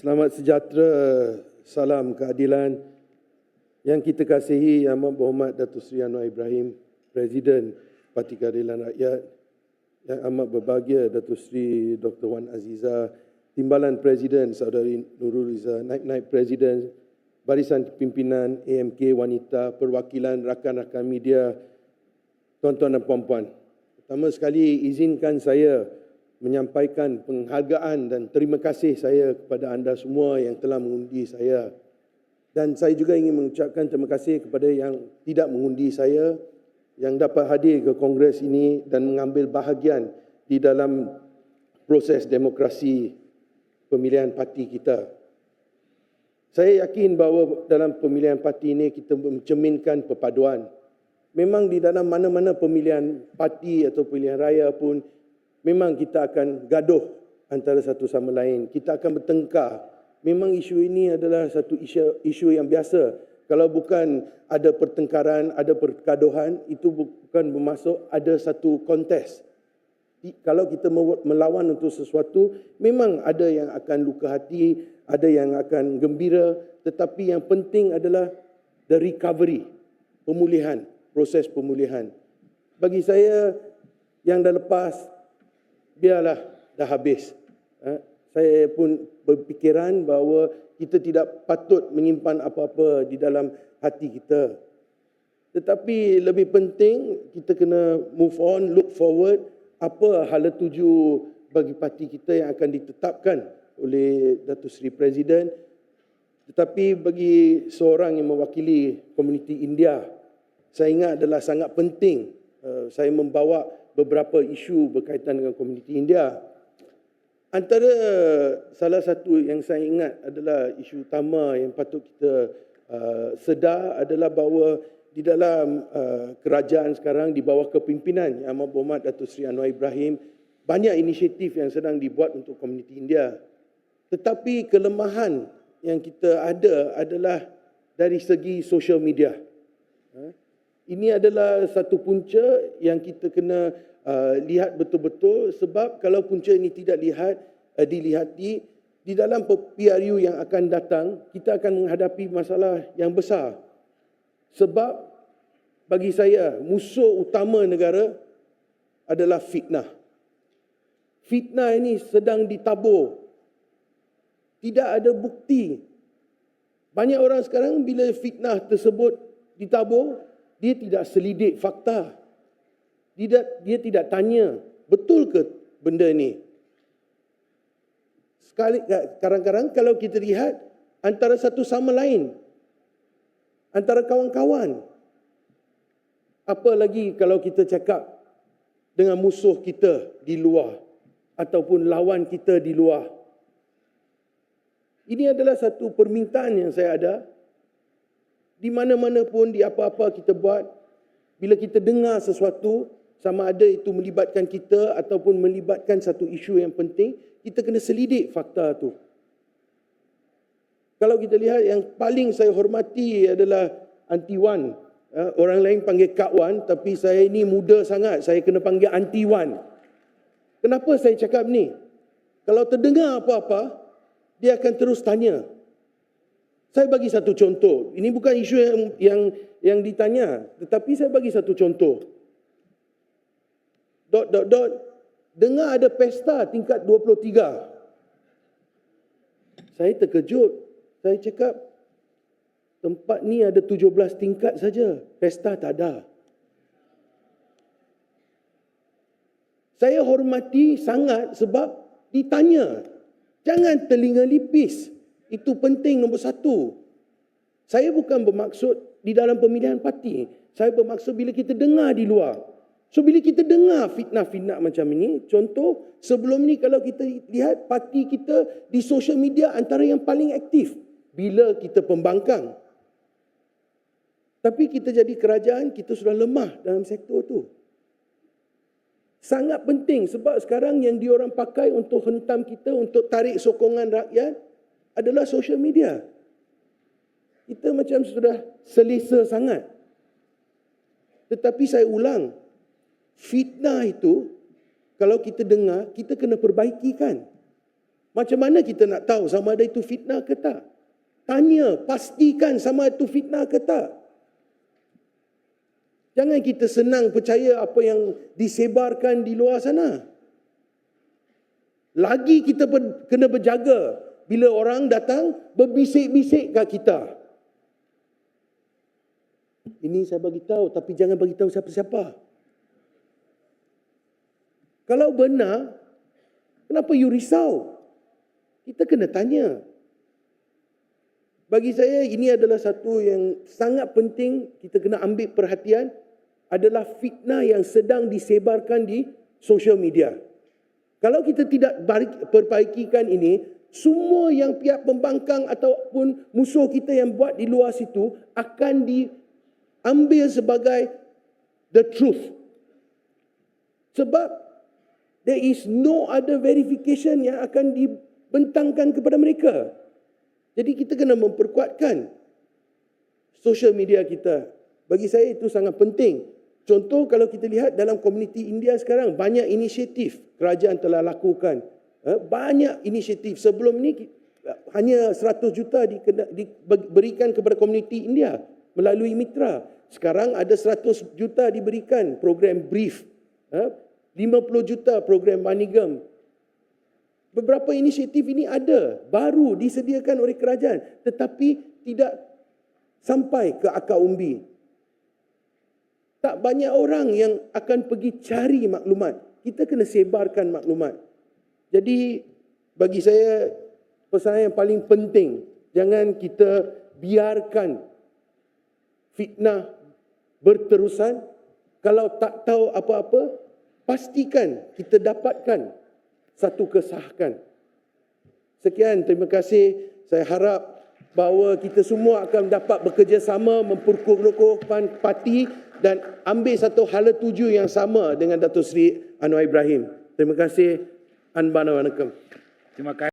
Selamat sejahtera, salam keadilan yang kita kasihi Yang Amat Berhormat Datuk Seri Anwar Ibrahim, Presiden Parti Keadilan Rakyat, Yang Amat Berbahagia Datuk Seri Dr. Wan Aziza, Timbalan Presiden Saudari Nurul Izzah, Naib-Naib Presiden, Barisan Pimpinan AMK Wanita, Perwakilan Rakan-Rakan Media, Tuan-Tuan dan Puan-Puan. Pertama sekali izinkan saya menyampaikan penghargaan dan terima kasih saya kepada anda semua yang telah mengundi saya. Dan saya juga ingin mengucapkan terima kasih kepada yang tidak mengundi saya yang dapat hadir ke kongres ini dan mengambil bahagian di dalam proses demokrasi pemilihan parti kita. Saya yakin bahawa dalam pemilihan parti ini kita mencerminkan perpaduan. Memang di dalam mana-mana pemilihan parti atau pilihan raya pun memang kita akan gaduh antara satu sama lain. Kita akan bertengkar. Memang isu ini adalah satu isu, isu yang biasa. Kalau bukan ada pertengkaran, ada pergaduhan, itu bukan bermaksud ada satu kontes. Kalau kita melawan untuk sesuatu, memang ada yang akan luka hati, ada yang akan gembira. Tetapi yang penting adalah the recovery, pemulihan, proses pemulihan. Bagi saya, yang dah lepas, biarlah dah habis. Ha? Saya pun berfikiran bahawa kita tidak patut menyimpan apa-apa di dalam hati kita. Tetapi lebih penting kita kena move on, look forward. Apa hala tuju bagi parti kita yang akan ditetapkan oleh Datuk Seri Presiden. Tetapi bagi seorang yang mewakili komuniti India, saya ingat adalah sangat penting uh, saya membawa beberapa isu berkaitan dengan komuniti India. Antara salah satu yang saya ingat adalah isu utama yang patut kita uh, sedar adalah bahawa di dalam uh, kerajaan sekarang di bawah kepimpinan Yang Amat Berhormat Datuk Seri Anwar Ibrahim banyak inisiatif yang sedang dibuat untuk komuniti India. Tetapi kelemahan yang kita ada adalah dari segi social media. Ini adalah satu punca yang kita kena uh, lihat betul-betul sebab kalau punca ini tidak lihat uh, dilihati di dalam PRU yang akan datang kita akan menghadapi masalah yang besar. Sebab bagi saya musuh utama negara adalah fitnah. Fitnah ini sedang ditabur. Tidak ada bukti. Banyak orang sekarang bila fitnah tersebut ditabur dia tidak selidik fakta. Tidak dia tidak tanya betul ke benda ni? Sekali kadang-kadang kalau kita lihat antara satu sama lain antara kawan-kawan apa lagi kalau kita cakap dengan musuh kita di luar ataupun lawan kita di luar? Ini adalah satu permintaan yang saya ada di mana-mana pun di apa-apa kita buat bila kita dengar sesuatu sama ada itu melibatkan kita ataupun melibatkan satu isu yang penting, kita kena selidik fakta tu. Kalau kita lihat yang paling saya hormati adalah Anti Wan. Ha, orang lain panggil Kak Wan, tapi saya ini muda sangat. Saya kena panggil Anti Wan. Kenapa saya cakap ni? Kalau terdengar apa-apa, dia akan terus tanya. Saya bagi satu contoh. Ini bukan isu yang yang, yang ditanya, tetapi saya bagi satu contoh. Dot dot dot. Dengar ada pesta tingkat 23 saya terkejut. Saya cakap tempat ni ada 17 tingkat saja. Pesta tak ada. Saya hormati sangat sebab ditanya. Jangan telinga lipis itu penting nombor satu saya bukan bermaksud di dalam pemilihan parti saya bermaksud bila kita dengar di luar So bila kita dengar fitnah-fitnah macam ini, contoh sebelum ni kalau kita lihat parti kita di social media antara yang paling aktif bila kita pembangkang. Tapi kita jadi kerajaan, kita sudah lemah dalam sektor tu. Sangat penting sebab sekarang yang diorang pakai untuk hentam kita, untuk tarik sokongan rakyat adalah social media. Kita macam sudah selesa sangat. Tetapi saya ulang, Fitnah itu kalau kita dengar kita kena perbaikikan. Macam mana kita nak tahu sama ada itu fitnah ke tak? Tanya, pastikan sama itu fitnah ke tak? Jangan kita senang percaya apa yang disebarkan di luar sana. Lagi kita ber, kena berjaga bila orang datang berbisik-bisik kat kita. Ini saya bagi tahu tapi jangan bagi tahu siapa-siapa. Kalau benar, kenapa you risau? Kita kena tanya. Bagi saya ini adalah satu yang sangat penting kita kena ambil perhatian adalah fitnah yang sedang disebarkan di social media. Kalau kita tidak perbaikikan ini, semua yang pihak pembangkang ataupun musuh kita yang buat di luar situ akan diambil sebagai the truth. Sebab there is no other verification yang akan dibentangkan kepada mereka. Jadi kita kena memperkuatkan social media kita. Bagi saya itu sangat penting. Contoh kalau kita lihat dalam komuniti India sekarang banyak inisiatif kerajaan telah lakukan. Eh, Banyak inisiatif sebelum ini hanya 100 juta diberikan kepada komuniti India melalui mitra. Sekarang ada 100 juta diberikan program brief. Eh, 50 juta program manigam Beberapa inisiatif ini ada, baru disediakan oleh kerajaan tetapi tidak sampai ke akar umbi. Tak banyak orang yang akan pergi cari maklumat. Kita kena sebarkan maklumat. Jadi bagi saya pesanan yang paling penting, jangan kita biarkan fitnah berterusan. Kalau tak tahu apa-apa, pastikan kita dapatkan satu kesahkan. Sekian, terima kasih. Saya harap bahawa kita semua akan dapat bekerjasama memperkukuhkan parti dan ambil satu hala tuju yang sama dengan Datuk Seri Anwar Ibrahim. Terima kasih. Anbana Wanakam. Terima kasih.